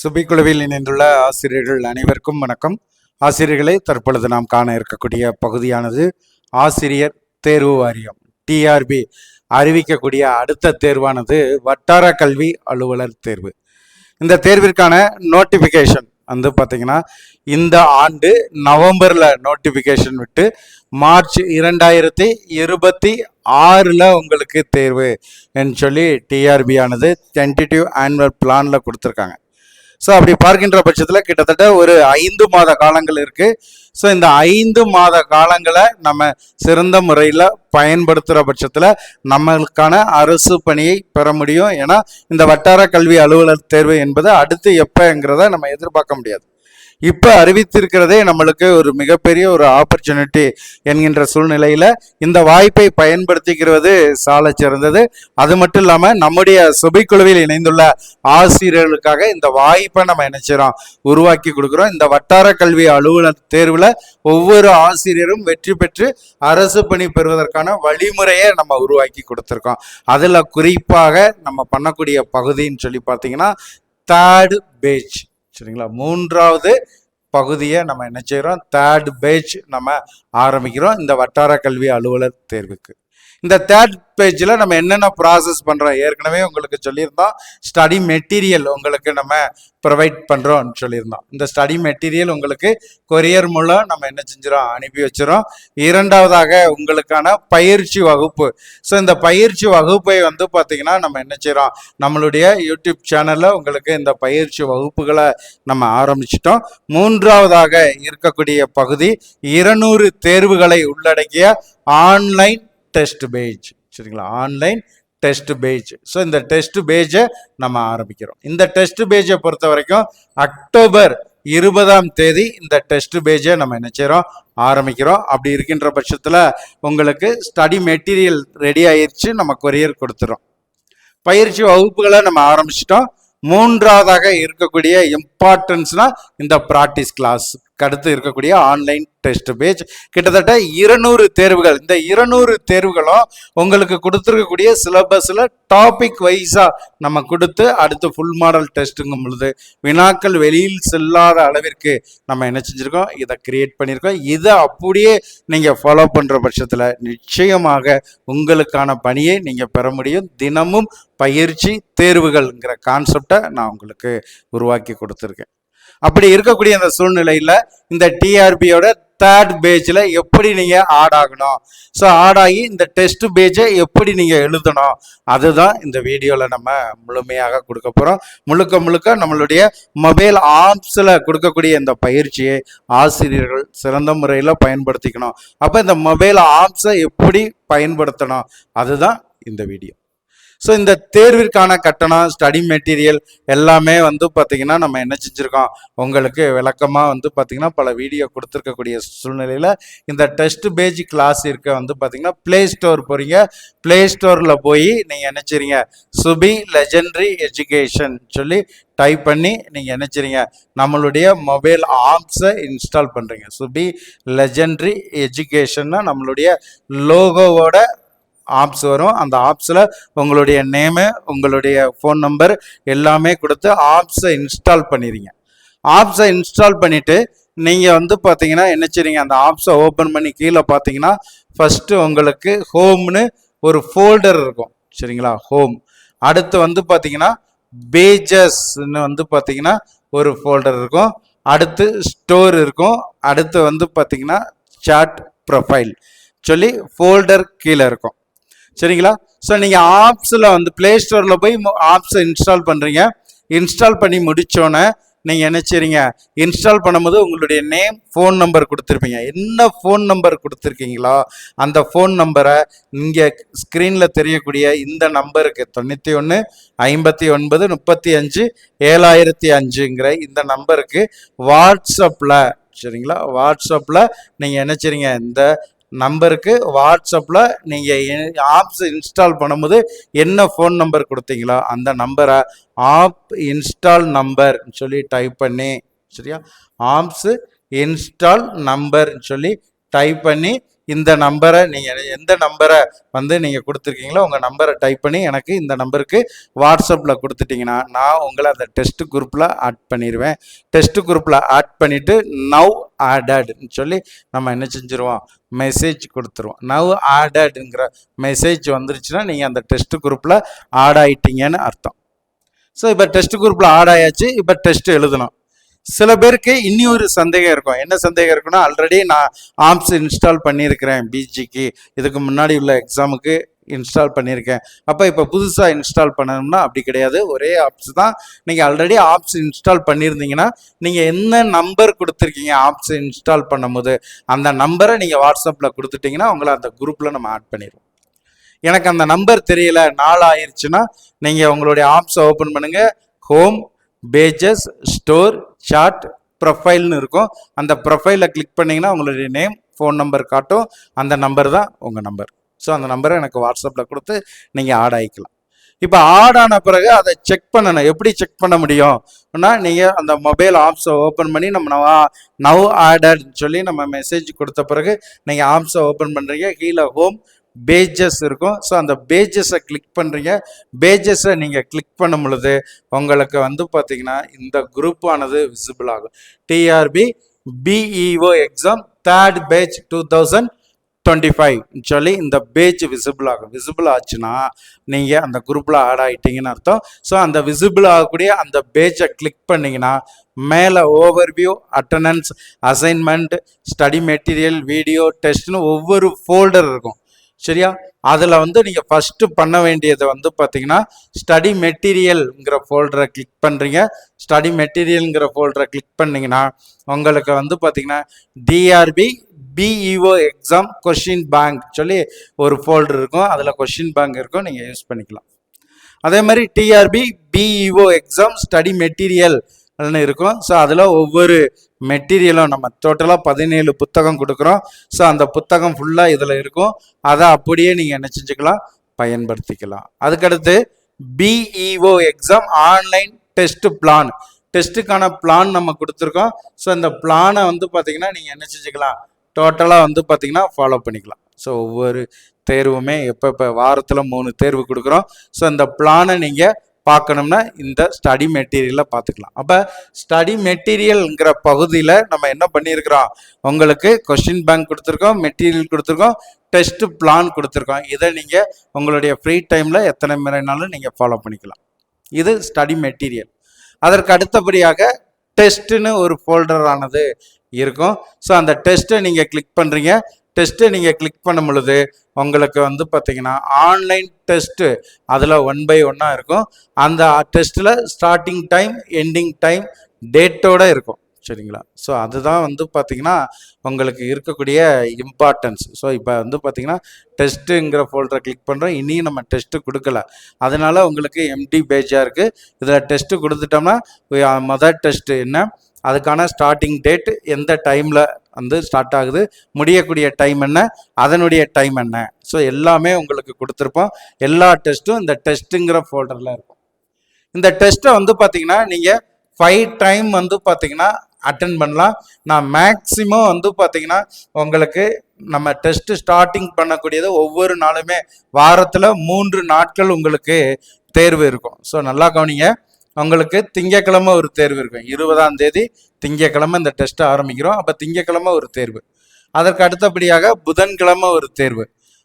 சுபிக்குழுவில் இணைந்துள்ள ஆசிரியர்கள் அனைவருக்கும் வணக்கம். ஆசிரியர்களை தற்பொழுது நாம் காண இருக்கக்கூடிய பகுதியானது ஆசிரியர் தேர்வு வாரியம் டிஆர்பி. அறிவிக்கக்கூடிய அடுத்த தேர்வானது வட்டார கல்வி அலுவலர் தேர்வு. இந்த தேர்விற்கான நோட்டிஃபிகேஷன் வந்து பார்த்தீங்கன்னா இந்த ஆண்டு நவம்பரில் நோட்டிஃபிகேஷன் விட்டு மார்ச் இரண்டாயிரத்தி இருபத்தி ஆறில் உங்களுக்கு தேர்வு என்று சொல்லி டிஆர்பி ஆனது டென்டேட்டிவ் ஆனுவல் பிளானில் கொடுத்துருக்காங்க. ஸோ அப்படி பார்க்கின்ற பட்சத்தில் கிட்டத்தட்ட ஒரு ஐந்து மாத காலங்கள் இருக்குது ஸோ இந்த ஐந்து மாத காலங்களை நம்ம சிறந்த முறையில் பயன்படுத்துகிற பட்சத்தில் நம்மளுக்கான அரசு பணியை பெற முடியும். ஏன்னா இந்த வட்டார கல்வி அலுவலர் தேர்வு என்பது அடுத்து எப்போங்கிறத நம்ம எதிர்பார்க்க முடியாது. இப்போ அறிவித்திருக்கிறதே நம்மளுக்கு ஒரு மிகப்பெரிய ஒரு ஆப்பர்ச்சுனிட்டி என்கின்ற சூழ்நிலையில் இந்த வாய்ப்பை பயன்படுத்திக்கிறது சால சிறந்தது. அது மட்டும் இல்லாமல் நம்முடைய சுபைக்குழுவில் இணைந்துள்ள ஆசிரியர்களுக்காக இந்த வாய்ப்பை நம்ம நினைச்சிடோம் உருவாக்கி கொடுக்குறோம். இந்த வட்டார கல்வி அலுவலர் தேர்வில் ஒவ்வொரு ஆசிரியரும் வெற்றி பெற்று அரசு பணி பெறுவதற்கான வழிமுறையை நம்ம உருவாக்கி கொடுத்துருக்கோம். அதில் குறிப்பாக நம்ம பண்ணக்கூடிய பகுதின்னு சொல்லி பார்த்தீங்கன்னா தேர்டு பேஜ் சரிங்களா? மூன்றாவது பகுதியை நம்ம என்ன செய்கிறோம் தேர்ட் பேஜ் நம்ம ஆரம்பிக்கிறோம். இந்த வட்டார கல்வி அலுவலர் தேர்வுக்கு. இந்த தேர்ட் பேஜில் நம்ம என்னென்ன ப்ராசஸ் பண்ணுறோம் ஏற்கனவே உங்களுக்கு சொல்லியிருந்தோம். ஸ்டடி மெட்டீரியல் உங்களுக்கு நம்ம ப்ரொவைட் பண்ணுறோம்னு சொல்லியிருந்தோம். இந்த ஸ்டடி மெட்டீரியல் உங்களுக்கு கொரியர் மூலம் நம்ம என்ன செஞ்சிடும் அனுப்பி வச்சிரும் இரண்டாவதாக உங்களுக்கான பயிற்சி வகுப்பு. ஸோ இந்த பயிற்சி வகுப்பை வந்து பார்த்திங்கன்னா நம்ம என்ன செய்கிறோம் நம்மளுடைய யூடியூப் சேனலில் உங்களுக்கு இந்த பயிற்சி வகுப்புகளை நம்ம ஆரம்பிச்சிட்டோம். மூன்றாவதாக இருக்கக்கூடிய பகுதி இருநூறு தேர்வுகளை உள்ளடக்கிய ஆன்லைன் டெஸ்ட் பேஜ் சரிங்களா? ஆன்லைன் டெஸ்ட் பேஜ் ஸோ இந்த டெஸ்ட் பேஜை நம்ம ஆரம்பிக்கிறோம். இந்த டெஸ்ட் பேஜை பொறுத்த வரைக்கும் அக்டோபர் இருபதாம் தேதி இந்த டெஸ்ட் பேஜை நம்ம என்ன செய்கிறோம் ஆரம்பிக்கிறோம். அப்படி இருக்கின்ற பட்சத்தில் உங்களுக்கு ஸ்டடி மெட்டீரியல் ரெடி ஆயிடுச்சு நம்ம கொரியர் கொடுத்துறோம். பயிற்சி வகுப்புகளை நம்ம ஆரம்பிச்சிட்டோம். மூன்றாவதாக இருக்கக்கூடிய இம்பார்ட்டன்ஸ்னால் இந்த ப்ராக்டிஸ் கிளாஸ் அடுத்து இருக்கக்கூடிய ஆன்லைன் டெஸ்ட் பேஜ் கிட்டத்தட்ட இருநூறு தேர்வுகள். இந்த இருநூறு தேர்வுகளும் உங்களுக்கு கொடுத்துருக்கக்கூடிய சிலபஸில் டாபிக் வைஸாக நம்ம கொடுத்து அடுத்து ஃபுல் மாடல் டெஸ்ட்டுங்கும் பொழுது வினாக்கள் வெளியில் செல்லாத அளவிற்கு நம்ம என்ன செஞ்சுருக்கோம்? இதை கிரியேட் பண்ணியிருக்கோம் இதை அப்படியே நீங்கள் ஃபாலோ பண்ணுற பட்சத்தில் நிச்சயமாக உங்களுக்கான பணியை நீங்கள் பெற முடியும். தினமும் பயிற்சி தேர்வுகள்ங்கிற கான்செப்டை நான் உங்களுக்கு உருவாக்கி கொடுத்துருக்கேன். அப்படி இருக்கக்கூடிய அந்த சூழ்நிலையில் இந்த டிஆர்பியோட தேர்ட் பேஜில் எப்படி நீங்கள் ஆட் ஆகணும்? ஸோ ஆட் ஆகி இந்த டெஸ்ட் பேஜை எப்படி நீங்கள் எழுதணும்? அதுதான் இந்த வீடியோவில் நம்ம முழுமையாக கொடுக்க போகிறோம் முழுக்க முழுக்க நம்மளுடைய மொபைல் ஆப்ஸில் கொடுக்கக்கூடிய இந்த பயிற்சியை ஆசிரியர்கள் சிறந்த முறையில் பயன்படுத்திக்கணும். அப்போ இந்த மொபைல் ஆப்ஸை எப்படி பயன்படுத்தணும்? அதுதான் இந்த வீடியோ ஸோ இந்த தேர்விற்கான கட்டணம் ஸ்டடி மெட்டீரியல் எல்லாமே வந்து பார்த்திங்கன்னா நம்ம என்ன செஞ்சுருக்கோம்? உங்களுக்கு விளக்கமாக வந்து பார்த்திங்கன்னா பல வீடியோ கொடுத்துருக்கக்கூடிய சூழ்நிலையில் இந்த டெஸ்ட் பேஜ் கிளாஸ் இருக்க வந்து பார்த்திங்கன்னா ப்ளே ஸ்டோர் போகிறீங்க ப்ளே ஸ்டோரில் போய் நீங்கள் நினச்சிறீங்க சுபி லெஜெண்டரி எஜுகேஷன் சொல்லி டைப் பண்ணி நீங்கள் நினச்சிறீங்க நம்மளுடைய மொபைல் ஆப்ஸை இன்ஸ்டால் பண்ணுறீங்க சுபி லெஜெண்டரி எஜுகேஷன்னா நம்மளுடைய லோகோவோட ஆப்ஸ் வரும். அந்த ஆப்ஸில் உங்களுடைய நேமு உங்களுடைய ஃபோன் நம்பர் எல்லாமே கொடுத்து ஆப்ஸை இன்ஸ்டால் பண்ணிடுங்க ஆப்ஸை இன்ஸ்டால் பண்ணிவிட்டு நீங்கள் வந்து பார்த்தீங்கன்னா என்ன செய்றீங்க? அந்த ஆப்ஸை ஓப்பன் பண்ணி கீழே பார்த்தீங்கன்னா ஃபஸ்ட்டு உங்களுக்கு ஹோம்னு ஒரு ஃபோல்டர் இருக்கும். சரிங்களா? ஹோம் அடுத்து வந்து பார்த்தீங்கன்னா பேஜஸ்ன்னு வந்து பார்த்தீங்கன்னா ஒரு ஃபோல்டர் இருக்கும். அடுத்து ஸ்டோர் இருக்கும். அடுத்து வந்து பார்த்தீங்கன்னா சாட் ப்ரொஃபைல் சொல்லி ஃபோல்டர் கீழே இருக்கும். சரிங்களா? ஸோ நீங்கள் ஆப்ஸில் வந்து ப்ளே ஸ்டோரில் போய் ஆப்ஸை இன்ஸ்டால் பண்ணுறீங்க இன்ஸ்டால் பண்ணி முடித்தோன்னே நீங்கள் என்ன செய்றீங்க? இன்ஸ்டால் பண்ணும்போது உங்களுடைய நேம் ஃபோன் நம்பர் கொடுத்துருப்பீங்க. என்ன ஃபோன் நம்பர் கொடுத்துருக்கீங்களோ அந்த ஃபோன் நம்பரை இங்கே ஸ்க்ரீனில் தெரியக்கூடிய இந்த நம்பருக்கு தொண்ணூற்றி ஒன்று ஐம்பத்தி ஒன்பது முப்பத்தி அஞ்சு ஏழாயிரத்தி அஞ்சுங்கிற இந்த நம்பருக்கு வாட்ஸ்அப்பில் சரிங்களா? வாட்ஸ்அப்பில் நீங்கள் என்ன செய்றீங்க? இந்த நம்பருக்கு வாட்ஸ்அப்பில் நீங்கள் ஆப்ஸ் இன்ஸ்டால் பண்ணும்போது என்ன ஃபோன் நம்பர் கொடுத்தீங்களோ அந்த நம்பரை ஆப் இன்ஸ்டால் நம்பர் சொல்லி டைப் பண்ணி சரியா? ஆப்ஸு இன்ஸ்டால் நம்பர் சொல்லி டைப் பண்ணி இந்த நம்பரை நீங்கள் எந்த நம்பரை வந்து நீங்கள் கொடுத்துருக்கீங்களோ உங்கள் நம்பரை டைப் பண்ணி எனக்கு இந்த நம்பருக்கு வாட்ஸ்அப்பில் கொடுத்துட்டிங்கன்னா நான் உங்களை அந்த டெஸ்ட் குரூப்பில் ஆட் பண்ணிடுவேன் டெஸ்ட் குரூப்பில் ஆட் பண்ணிவிட்டு நவ் ஆடட்னு சொல்லி நம்ம என்ன செஞ்சுருவோம்? மெசேஜ் கொடுத்துருவோம். நவ் ஆடட்ங்கிற மெசேஜ் வந்துருச்சுன்னா நீங்கள் அந்த டெஸ்ட் குரூப்பில் ஆட் ஆகிட்டீங்கன்னு அர்த்தம். ஸோ இப்போ டெஸ்ட் குரூப்பில் ஆட் ஆயாச்சு. இப்போ டெஸ்ட் எழுதணும். சில பேருக்கு இனி ஒரு சந்தேகம் இருக்கும். என்ன சந்தேகம் இருக்குன்னா ஆல்ரெடி நான் ஆம்ஸ் இன்ஸ்டால் பண்ணியிருக்கிறேன் பிஜிக்கு இதுக்கு முன்னாடி உள்ள எக்ஸாமுக்கு இன்ஸ்டால் பண்ணியிருக்கேன். அப்போ இப்போ புதுசாக இன்ஸ்டால் பண்ணணும்னா அப்படி கிடையாது. ஒரே ஆப்ஸ் தான். நீங்கள் ஆல்ரெடி ஆப்ஸ் இன்ஸ்டால் பண்ணியிருந்தீங்கன்னா நீங்கள் என்ன நம்பர் கொடுத்துருக்கீங்க ஆப்ஸ் இன்ஸ்டால் பண்ணும்போது அந்த நம்பரை நீங்கள் வாட்ஸ்அப்பில் கொடுத்துட்டீங்கன்னா உங்களை அந்த குரூப்பில் நம்ம ஆட் பண்ணிடுவோம் எனக்கு அந்த நம்பர் தெரியல. நாள் ஆயிடுச்சுன்னா நீங்கள் உங்களுடைய ஆப்ஸை ஓப்பன் பண்ணுங்கள் ஹோம் பேஜஸ் ஸ்டோர் சாட் ப்ரொஃபைல்னு இருக்கும். அந்த ப்ரொஃபைலை கிளிக் பண்ணீங்கன்னா உங்களுடைய நேம் ஃபோன் நம்பர் காட்டும். அந்த நம்பர் தான் உங்கள் நம்பர். ஸோ அந்த நம்பரை எனக்கு வாட்ஸ்அப்பில் கொடுத்து நீங்கள் ஆட் ஆகிக்கலாம் இப்போ ஆட் ஆன பிறகு அதை செக் பண்ணணும். எப்படி செக் பண்ண முடியும்னா நீங்கள் அந்த மொபைல் ஆப்ஸை ஓப்பன் பண்ணி நம்ம நவ- நவ் ஆடட்னு சொல்லி நம்ம மெசேஜ் கொடுத்த பிறகு நீங்கள் ஆப்ஸை ஓப்பன் பண்ணுறீங்க கீழே ஹோம் பேஜஸ் இருக்கும். ஸோ அந்த பேஜஸை கிளிக் பண்ணுறீங்க பேஜஸை நீங்கள் கிளிக் பண்ணும் பொழுது உங்களுக்கு வந்து பார்த்தீங்கன்னா இந்த குரூப்பானது விசிபிள் ஆகும். TRB BEO exam third page two thousand twenty ஃபைவ்னு சொல்லி இந்த பேஜ் விசிபிள் ஆகும். விசிபிள் ஆச்சுன்னா நீங்கள் அந்த குரூப்பில் ஆட் ஆகிட்டீங்கன்னு அர்த்தம். ஸோ அந்த விசிபிள் ஆகக்கூடிய அந்த பேஜை கிளிக் பண்ணீங்கன்னா மேலே overview attendance assignment study material video டெஸ்ட்னு ஒவ்வொரு ஃபோல்டர் இருக்கும். சரியா? அதில் வந்து நீங்கள் ஃபஸ்ட்டு பண்ண வேண்டியது வந்து பார்த்தீங்கன்னா ஸ்டடி மெட்டீரியல்ங்கிற ஃபோல்டரை கிளிக் பண்ணுறீங்க ஸ்டடி மெட்டீரியல்ங்கிற ஃபோல்டரை கிளிக் பண்ணிங்கன்னா உங்களுக்கு வந்து பார்த்தீங்கன்னா TRB BEO exam question bank சொல்லி ஒரு ஃபோல்டர் இருக்கும். அதில் கொஷின் பேங்க் இருக்கும். நீங்கள் யூஸ் பண்ணிக்கலாம். அதே மாதிரி TRB BEO exam study material இருக்கும். ஸோ அதில் ஒவ்வொரு மெட்டீரியலும் நம்ம டோட்டலாக பதினேழு புத்தகம் கொடுக்குறோம். ஸோ அந்த புத்தகம் ஃபுல்லாக இதில் இருக்கும். அதை அப்படியே நீங்கள் என்ன செஞ்சுக்கலாம் பயன்படுத்திக்கலாம். அதுக்கடுத்து BEO exam online test plan டெஸ்ட்டுக்கான plan நம்ம கொடுத்துருக்கோம். ஸோ இந்த பிளானை வந்து பார்த்தீங்கன்னா நீங்கள் என்ன செஞ்சுக்கலாம் டோட்டலாக வந்து பார்த்திங்கன்னா ஃபாலோ பண்ணிக்கலாம். ஸோ ஒவ்வொரு தேர்வுமே எப்போ இப்போ வாரத்தில் மூணு தேர்வு கொடுக்குறோம். ஸோ இந்த பிளானை நீங்கள் பார்க்கணும்னா இந்த ஸ்டடி மெட்டீரியலை பார்த்துக்கலாம். அப்போ ஸ்டடி மெட்டீரியல்ங்கிற பகுதியில் நம்ம என்ன பண்ணியிருக்கிறோம்? உங்களுக்கு கொஷின் பேங்க் கொடுத்துருக்கோம் மெட்டீரியல் கொடுத்துருக்கோம் டெஸ்ட் பிளான் கொடுத்துருக்கோம். இதை நீங்கள் உங்களுடைய ஃப்ரீ டைமில் எத்தனை முறைனாலும் நீங்கள் ஃபாலோ பண்ணிக்கலாம். இது ஸ்டடி மெட்டீரியல் அதற்கு அடுத்தபடியாக டெஸ்ட்டுன்னு ஒரு ஃபோல்டர் ஆனது. இருக்கும். ஸோ அந்த டெஸ்ட்டை நீங்கள் கிளிக் பண்ணுறீங்க டெஸ்ட்டை நீங்கள் கிளிக் பண்ணும் பொழுது உங்களுக்கு வந்து பார்த்தீங்கன்னா ஆன்லைன் டெஸ்ட்டு அதில் ஒன் பை ஒன்னாக இருக்கும். அந்த டெஸ்ட்டில் ஸ்டார்டிங் டைம் எண்டிங் டைம் டேட்டோட இருக்கும். சரிங்களா? ஸோ அதுதான் வந்து பார்த்தீங்கன்னா உங்களுக்கு இருக்கக்கூடிய இம்பார்ட்டன்ஸ் ஸோ இப்போ வந்து பார்த்தீங்கன்னா டெஸ்ட்டுங்கிற ஃபோல்டரை கிளிக் பண்ணுறோம் இனியும் நம்ம டெஸ்ட்டு கொடுக்கல. அதனால் உங்களுக்கு எம்டி பேஜாக இருக்குது இதில் டெஸ்ட்டு கொடுத்துட்டோம்னா மொதல் டெஸ்ட்டு என்ன? அதுக்கான ஸ்டார்டிங் டேட் எந்த டைமில் வந்து ஸ்டார்ட் ஆகுது முடியக்கூடிய டைம் என்ன அதனுடைய டைம் என்ன. ஸோ எல்லாமே உங்களுக்கு கொடுத்துருப்போம். எல்லா டெஸ்ட்டும் இந்த டெஸ்ட்டுங்கிற ஃபோல்டரில் இருக்கும். இந்த டெஸ்ட்டை வந்து பார்த்தீங்கன்னா நீங்கள் ஃபைவ் டைம் வந்து பார்த்தீங்கன்னா அட்டன் பண்ணலாம். நான் மேக்ஸிமம் வந்து பார்த்தீங்கன்னா உங்களுக்கு நம்ம டெஸ்ட் ஸ்டார்டிங் பண்ணக்கூடியது ஒவ்வொரு நாளுமே வாரத்தில் மூன்று நாட்கள் உங்களுக்கு தேர்வு இருக்கும். ஸோ நல்லா கவனிங்க. உங்களுக்கு திங்கக்கிழமை ஒரு தேர்வு இருக்கும். இருபதாம் தேதி திங்கக்கிழமை இந்த டெஸ்ட்டை ஆரம்பிக்கிறோம். அப்போ திங்கக்கிழமை ஒரு தேர்வு. அதற்கு அடுத்தபடியாக புதன்கிழமை ஒரு தேர்வு.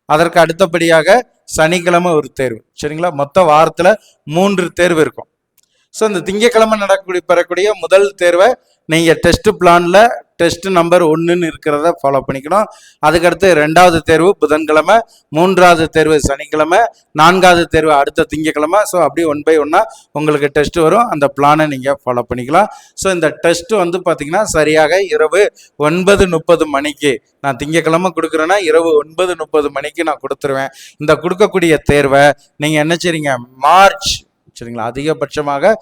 அதற்கு அடுத்தபடியாக சனிக்கிழமை ஒரு தேர்வு. சரிங்களா? மொத்த வாரத்தில் மூன்று தேர்வு இருக்கும். ஸோ இந்த திங்கக்கிழமை நடக்கக்கூடிய பெறக்கூடிய முதல் தேர்வை நீங்கள் டெஸ்ட் பிளானில் டெஸ்ட் நம்பர் ஒன்றுன்னு இருக்கிறத ஃபாலோ பண்ணிக்கணும். அதுக்கடுத்து ரெண்டாவது தேர்வு புதன்கிழமை மூன்றாவது தேர்வு சனிக்கிழமை நான்காவது தேர்வு அடுத்த திங்கக்கிழமை ஸோ அப்படியே ஒன் பை ஒன்னாக உங்களுக்கு டெஸ்ட் வரும். அந்த பிளானை நீங்கள் ஃபாலோ பண்ணிக்கலாம். ஸோ இந்த டெஸ்ட் வந்து பார்த்தீங்கன்னா சரியாக இரவு ஒன்பது முப்பது மணிக்கு. நான் திங்கக்கிழமை கொடுக்குறேன்னா இரவு ஒன்பது முப்பது மணிக்கு நான் கொடுத்துருவேன். இந்த கொடுக்கக்கூடிய தேர்வை நீங்கள் என்ன செய்றீங்க? மார்ச் சரிங்களா? அதிகபட்சமாக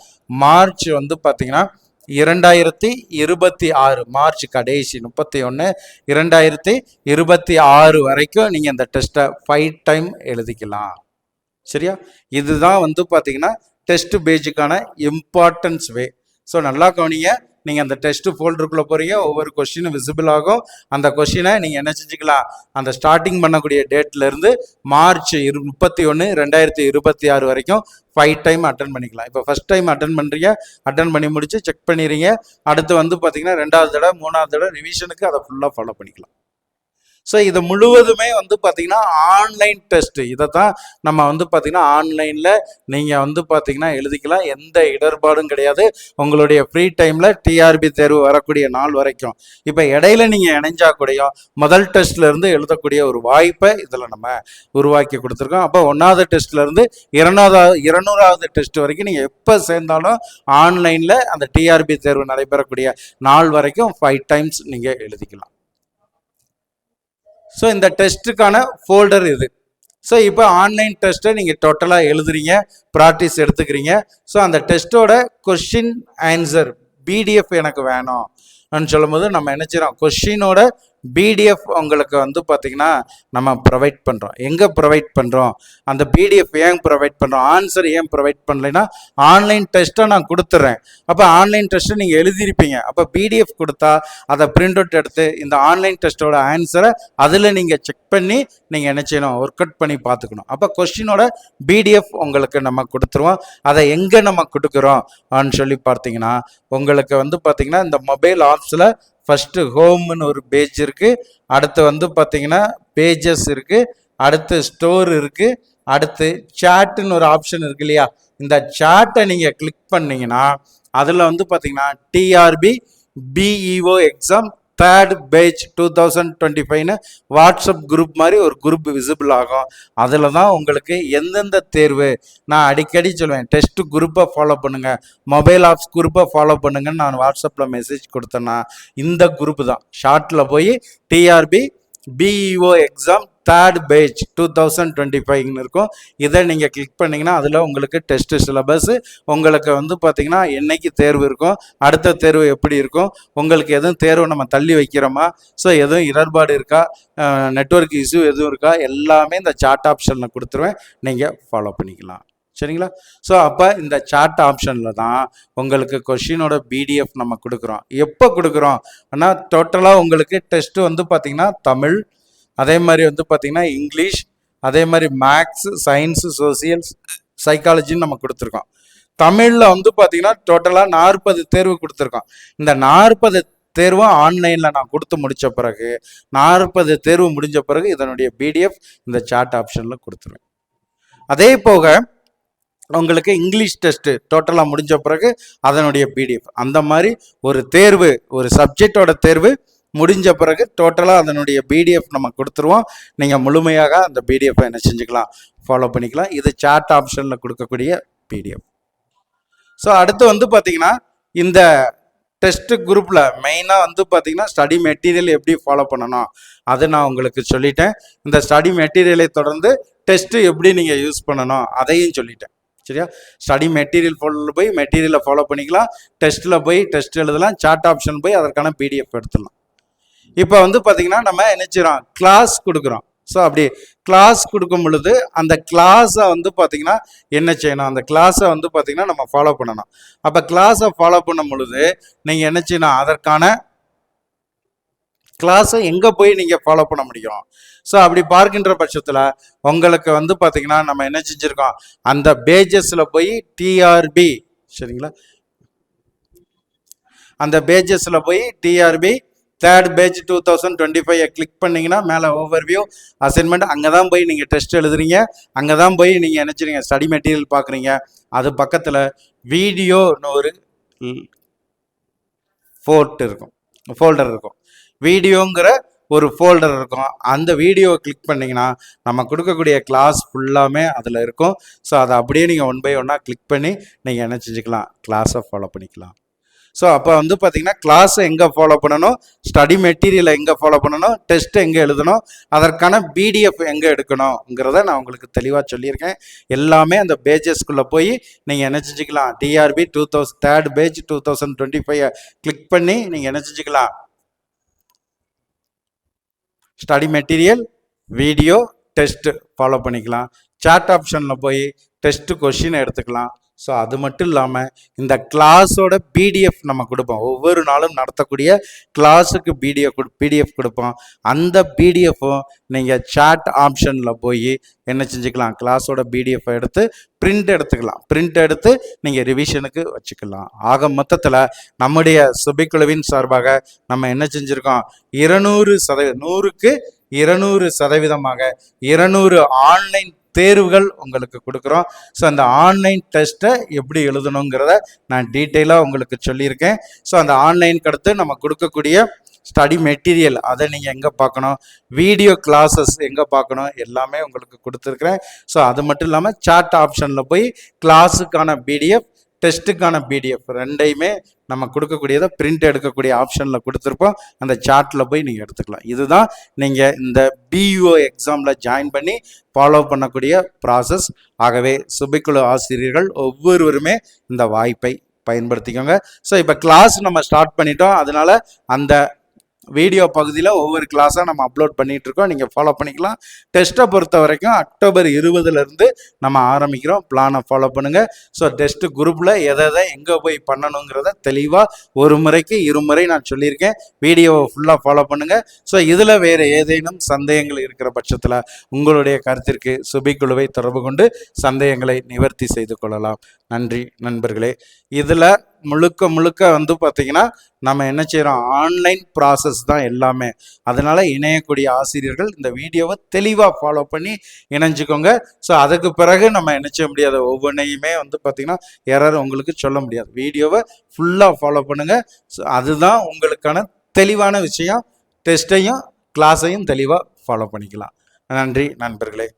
மார்ச் வந்து பார்த்தீங்கன்னா இரண்டாயிரத்தி இருபத்தி ஆறு மார்ச் கடைசி முப்பத்தி ஒன்று இரண்டாயிரத்தி இருபத்தி ஆறு வரைக்கும் நீங்கள் இந்த டெஸ்ட்டை ஃபைவ் டைம் எழுதிக்கலாம். சரியா? இதுதான் வந்து பார்த்தீங்கன்னா டெஸ்ட் பேஜுக்கான இம்பார்ட்டன்ஸ் வே ஸோ நல்லா கவனிங்க. நீங்கள் அந்த டெஸ்ட் ஃபோல்டருக்குள்ளே போகிறீங்க ஒவ்வொரு கொஷினும் விசிபிள் ஆகும். அந்த கொஷினை நீங்கள் என்ன செஞ்சுக்கலாம்? அந்த ஸ்டார்டிங் பண்ணக்கூடிய டேட்லேருந்து மார்ச் இரு முப்பத்தி ஒன்று ரெண்டாயிரத்தி இருபத்தி ஆறு வரைக்கும் ஃபைவ் டைம் அட்டன் பண்ணிக்கலாம். இப்போ ஃபஸ்ட் டைம் அட்டன் பண்ணுறீங்க அட்டன் பண்ணி முடிச்சு செக் பண்ணிடுறீங்க. அடுத்து வந்து பார்த்தீங்கன்னா ரெண்டாவது தடவை மூணாவது தடவை ரிவிஷனுக்கு அதை ஃபுல்லாக ஃபாலோ பண்ணிக்கலாம். ஸோ இது முழுவதுமே வந்து பார்த்தீங்கன்னா ஆன்லைன் டெஸ்ட் இதை தான் நம்ம வந்து பார்த்தீங்கன்னா ஆன்லைனில் நீங்கள் வந்து பார்த்தீங்கன்னா எழுதிக்கலாம். எந்த இடர்பாடும் கிடையாது. உங்களுடைய ஃப்ரீ டைமில் டிஆர்பி தேர்வு வரக்கூடிய நாள் வரைக்கும். இப்போ இடையில நீங்கள் இணைஞ்சா கூடயும் முதல் டெஸ்ட்லேருந்து எழுதக்கூடிய ஒரு வாய்ப்பை இதில் நம்ம உருவாக்கி கொடுத்துருக்கோம். அப்போ ஒன்றாவது டெஸ்ட்லேருந்து இரண்டாவது இருநூறாவது டெஸ்ட் வரைக்கும் நீங்கள் எப்போ சேர்ந்தாலும் ஆன்லைனில் அந்த டிஆர்பி தேர்வு நடைபெறக்கூடிய நாள் வரைக்கும் ஃபைவ் டைம்ஸ் நீங்கள் எழுதிக்கலாம். ஸோ இந்த டெஸ்ட்டுக்கான ஃபோல்டர் இது. ஸோ இப்போ ஆன்லைன் டெஸ்ட்டை நீங்கள் டோட்டலாக எழுதுறீங்க ப்ராக்டிஸ் எடுத்துக்கிறீங்க. ஸோ அந்த டெஸ்ட்டோட கொஷின் ஆன்சர் பிடிஎஃப் எனக்கு வேணும். சொல்லும்போது நம்ம என்ன செய்கிறோம் கொஷினோட பிடிஎஃப் உங்களுக்கு வந்து பார்த்திங்கன்னா நம்ம ப்ரொவைட் பண்ணுறோம் எங்கே ப்ரொவைட் பண்ணுறோம் அந்த பிடிஎஃப் ஏன் ப்ரொவைட் பண்ணுறோம் ஆன்சர் ஏன் ப்ரொவைட் பண்ணலைன்னா ஆன்லைன் டெஸ்ட்டை நான் கொடுத்துட்றேன் அப்போ ஆன்லைன் டெஸ்ட்டை நீங்கள் எழுதியிருப்பீங்க. அப்போ பிடிஎஃப் கொடுத்தா அதை பிரிண்ட் அவுட் எடுத்து இந்த ஆன்லைன் டெஸ்ட்டோட ஆன்சரை அதில் நீங்கள் செக் பண்ணி நீங்கள் என்ன செய்யணும்? ஒர்க் அவுட் பண்ணி பார்த்துக்கணும். அப்போ கொஸ்டினோட பிடிஎஃப் உங்களுக்கு நம்ம கொடுத்துருவோம். அதை எங்கே நம்ம கொடுக்குறோம்? அப்படின்னு சொல்லி பார்த்தீங்கன்னா உங்களுக்கு வந்து பார்த்திங்கன்னா இந்த மொபைல் ஆப்ஸில் ஃபஸ்ட்டு ஹோம்னு ஒரு பேஜ் இருக்குது அடுத்து வந்து பார்த்தீங்கன்னா பேஜஸ் இருக்குது அடுத்து ஸ்டோர் இருக்குது அடுத்து சாட்டுன்னு ஒரு ஆப்ஷன் இருக்கு இல்லையா? இந்த சாட்டை நீங்கள் கிளிக் பண்ணிங்கன்னா அதில் வந்து பார்த்தீங்கன்னா TRB BEO exam third page two thousand twenty ஃபைவ்னு வாட்ஸ்அப் குரூப் மாதிரி ஒரு குரூப் விசிபிள் ஆகும். அதில் தான் உங்களுக்கு எந்தெந்த தேர்வு நான் அடிக்கடி சொல்லுவேன் டெஸ்ட் குரூப்பை ஃபாலோ பண்ணுங்கள் மொபைல் ஆப்ஸ் குரூப்பை ஃபாலோ பண்ணுங்கன்னு நான் வாட்ஸ்அப்பில் மெசேஜ் கொடுத்தேன்னா இந்த குரூப் தான். ஷார்ட்டில் போய் TRB BEO exam third page two thousand twenty ஃபைவ்னு இருக்கும். இதை நீங்கள் கிளிக் பண்ணிங்கன்னா அதில் உங்களுக்கு டெஸ்ட் சிலபஸ் உங்களுக்கு வந்து பார்த்தீங்கன்னா என்னைக்கு தேர்வு இருக்கும் அடுத்த தேர்வு எப்படி இருக்கும் உங்களுக்கு எதுவும் தேர்வு நம்ம தள்ளி வைக்கிறோமா? ஸோ எதுவும் இடர்பாடு இருக்கா? நெட்ஒர்க் இஷ்யூ எதுவும் இருக்கா? எல்லாமே இந்த சார்ட் ஆப்ஷனில் கொடுத்துருவேன். நீங்கள் ஃபாலோ பண்ணிக்கலாம். சரிங்களா? ஸோ அப்போ இந்த சார்ட் ஆப்ஷனில் தான் உங்களுக்கு கொஷினோட பிடிஎஃப் நம்ம கொடுக்குறோம். எப்போ கொடுக்குறோம்? ஆனால் டோட்டலாக உங்களுக்கு டெஸ்ட்டு வந்து பார்த்திங்கன்னா தமிழ் அதே மாதிரி வந்து பார்த்திங்கன்னா இங்கிலீஷ் அதே மாதிரி மேக்ஸ் சயின்ஸு சோசியல் சைக்காலஜின்னு நம்ம கொடுத்துருக்கோம். தமிழில் வந்து பார்த்திங்கன்னா டோட்டலாக நாற்பது தேர்வு கொடுத்துருக்கோம். இந்த நாற்பது தேர்வும் ஆன்லைனில் நான் கொடுத்து முடித்த பிறகு நாற்பது தேர்வு முடிஞ்ச பிறகு இதனுடைய பிடிஎஃப் இந்த சார்ட் ஆப்ஷனில் கொடுத்துருவேன். அதே போக உங்களுக்கு இங்கிலீஷ் டெஸ்ட்டு டோட்டலாக முடிஞ்ச பிறகு அதனுடைய பிடிஎஃப் அந்த மாதிரி ஒரு தேர்வு ஒரு சப்ஜெக்டோட தேர்வு முடிஞ்ச பிறகு டோட்டலாக அதனுடைய பிடிஎஃப் நம்ம கொடுத்துருவோம். நீங்கள் முழுமையாக அந்த பிடிஎஃப் என்ன செஞ்சுக்கலாம்? ஃபாலோ பண்ணிக்கலாம். இது சாட் ஆப்ஷனில் கொடுக்கக்கூடிய பிடிஎஃப் ஸோ அடுத்து வந்து பார்த்திங்கன்னா இந்த டெஸ்ட் குரூப்பில் மெயினாக வந்து பார்த்திங்கன்னா ஸ்டடி மெட்டீரியல் எப்படி ஃபாலோ பண்ணணும்? அது நான் உங்களுக்கு சொல்லிட்டேன். இந்த ஸ்டடி மெட்டீரியலை தொடர்ந்து டெஸ்ட்டு எப்படி நீங்கள் யூஸ் பண்ணணும்? அதையும் சொல்லிட்டேன். சரியா? ஸ்டடி மெட்டீரியல் ஃபோல்டரில் போய் மெட்டீரியலை ஃபாலோ பண்ணிக்கலாம். டெஸ்ட்டில் போய் டெஸ்ட் எழுதலாம். சார்ட் ஆப்ஷன் போய் அதற்கான பிடிஎஃப் எடுத்துடலாம். இப்போ வந்து பார்த்தீங்கன்னா நம்ம என்ன செய்கிறோம் கிளாஸ் கொடுக்குறோம். ஸோ அப்படி கிளாஸ் கொடுக்கும் பொழுது அந்த கிளாஸை வந்து பார்த்தீங்கன்னா என்ன செய்யணும்? அந்த கிளாஸை வந்து பார்த்தீங்கன்னா நம்ம ஃபாலோ பண்ணணும். அப்போ கிளாஸை ஃபாலோ பண்ணும் பொழுது நீங்கள் என்ன செய்யணும்? அதற்கான கிளாஸை எங்கே போய் நீங்கள் ஃபாலோ பண்ண முடியும்? ஸோ அப்படி பார்க்கின்ற பட்சத்தில் உங்களுக்கு வந்து பார்த்தீங்கன்னா நம்ம என்ன செஞ்சுருக்கோம்? அந்த பேஜஸில் போய் டிஆர்பி சரிங்களா? அந்த பேஜஸில் போய் TRB third page two thousand twenty five click பண்ணிங்கன்னா மேலே ஓவர் வியூ அசைன்மெண்ட் அங்கே தான் போய் நீங்கள் டெஸ்ட் எழுதுறீங்க. அங்கே தான் போய் நீங்கள் நினச்சிருங்க ஸ்டடி மெட்டீரியல் பார்க்குறீங்க அது பக்கத்தில் வீடியோன்னு ஒரு ஃபோர்ட் இருக்கும். ஃபோல்டர் இருக்கும். வீடியோங்கிற ஒரு ஃபோல்டர் இருக்கும். அந்த வீடியோவை கிளிக் பண்ணிங்கன்னா நம்ம கொடுக்கக்கூடிய கிளாஸ் ஃபுல்லாமே அதில் இருக்கும். ஸோ அதை அப்படியே நீங்கள் ஒன் பை ஒன்னாக கிளிக் பண்ணி நீங்கள் என்ன செஞ்சுக்கலாம்? கிளாஸை ஃபாலோ பண்ணிக்கலாம். ஸோ அப்போ வந்து பார்த்தீங்கன்னா கிளாஸை எங்கே ஃபாலோ பண்ணணும்? ஸ்டடி மெட்டீரியலை எங்கே ஃபாலோ பண்ணணும்? டெஸ்ட் எங்கே எழுதணும்? அதற்கான பிடிஎஃப் எங்கே எடுக்கணுங்கிறத நான் உங்களுக்கு தெளிவாக சொல்லியிருக்கேன். எல்லாமே அந்த பேஜஸ்க்குள்ளே போய் நீங்கள் என்ன செஞ்சுக்கலாம்? TRB two thousand third page two thousand twenty five click பண்ணி நீங்கள் என்ன செஞ்சுக்கலாம்? Study material video test follow பண்ணிக்கலாம். சாட் ஆப்ஷனில் போய் டெஸ்ட்டு கொஷின் எடுத்துக்கலாம். ஸோ அது மட்டும் இல்லாமல் இந்த கிளாஸோட பிடிஎஃப் நம்ம கொடுப்போம். ஒவ்வொரு நாளும் நடத்தக்கூடிய கிளாஸுக்கு பிடிஎஃப் பிடிஎஃப் கொடுப்போம். அந்த பிடிஎஃப்பும் நீங்கள் சாட் ஆப்ஷனில் போய் என்ன செஞ்சுக்கலாம்? கிளாஸோட பிடிஎஃப் எடுத்து பிரிண்ட் எடுத்துக்கலாம். பிரிண்ட் எடுத்து நீங்கள் ரிவிஷனுக்கு வச்சுக்கலாம். ஆக மொத்தத்தில் நம்முடைய சுபிக்குழுவின் சார்பாக நம்ம என்ன செஞ்சுருக்கோம்? இருநூறு சதவீதம் நூறுக்கு இருநூறு சதவீதமாக இருநூறு ஆன்லைன் தேர்வுகள் உங்களுக்கு கொடுக்குறோம். ஸோ அந்த ஆன்லைன் டெஸ்ட்டை எப்படி எழுதணுங்கிறத நான் டீட்டெயிலாக உங்களுக்கு சொல்லியிருக்கேன். ஸோ அந்த ஆன்லைனுக்கு அடுத்து நம்ம கொடுக்கக்கூடிய ஸ்டடி மெட்டீரியல் அதை நீங்கள் எங்கே பார்க்கணும்? வீடியோ கிளாஸஸ் எங்கே பார்க்கணும்? எல்லாமே உங்களுக்கு கொடுத்துருக்குறேன். ஸோ அது மட்டும் இல்லாமல் சாட் ஆப்ஷனில் போய் கிளாஸுக்கான பிடிஎஃப் டெஸ்ட்டுக்கான பிடிஎஃப் ரெண்டையுமே நம்ம கொடுக்கக்கூடியதை பிரிண்ட் எடுக்கக்கூடிய ஆப்ஷனில் கொடுத்துருப்போம் அந்த சார்ட்டில் போய் நீங்கள் எடுத்துக்கலாம். இதுதான் நீங்கள் இந்த பியூஓ எக்ஸாமில் ஜாயின் பண்ணி ஃபாலோ பண்ணக்கூடிய ப்ராசஸ் ஆகவே சுபிக்குழு ஆசிரியர்கள் ஒவ்வொருவருமே இந்த வாய்ப்பை பயன்படுத்திக்கோங்க. ஸோ இப்போ கிளாஸ் நம்ம ஸ்டார்ட் பண்ணிட்டோம். அதனால அந்த வீடியோ பகுதியில் ஒவ்வொரு கிளாஸாக நம்ம அப்லோட் பண்ணிகிட்ருக்கோம் இருக்கோம் நீங்கள் ஃபாலோ பண்ணிக்கலாம் டெஸ்ட்டை பொறுத்த வரைக்கும் அக்டோபர் இருபதுலேருந்து நம்ம ஆரம்பிக்கிறோம். பிளானை ஃபாலோ பண்ணுங்கள் ஸோ டெஸ்ட் குரூப்பில் எதை எதை எங்கே போய் பண்ணணுங்கிறத தெளிவாக ஒரு முறைக்கு இருமுறை நான் சொல்லியிருக்கேன். வீடியோவை ஃபுல்லாக ஃபாலோ பண்ணுங்கள் ஸோ இதில் வேறு ஏதேனும் சந்தேகங்கள் இருக்கிற பட்சத்தில் உங்களுடைய கருத்திற்கு சுபிக்குழுவை தொடர்பு கொண்டு சந்தேகங்களை நிவர்த்தி செய்து கொள்ளலாம். நன்றி நண்பர்களே. இதில் முழுக்க முழுக்க வந்து பார்த்திங்கன்னா நம்ம என்ன செய்கிறோம் ஆன்லைன் ப்ராசஸ் தான் எல்லாமே. அதனால் இணையக்கூடிய ஆசிரியர்கள் இந்த வீடியோவை தெளிவாக ஃபாலோ பண்ணி இணைஞ்சுக்கோங்க. ஸோ அதுக்கு பிறகு நம்ம என்ன செய்ய முடியாது? ஒவ்வொன்றையுமே வந்து பார்த்திங்கன்னா யாராவது உங்களுக்கு சொல்ல முடியாது. வீடியோவை ஃபுல்லாக ஃபாலோ பண்ணுங்கள் ஸோ அதுதான் உங்களுக்கான தெளிவான விஷயம். டெஸ்ட்டையும் கிளாஸையும் தெளிவாக ஃபாலோ பண்ணிக்கலாம். நன்றி நண்பர்களே.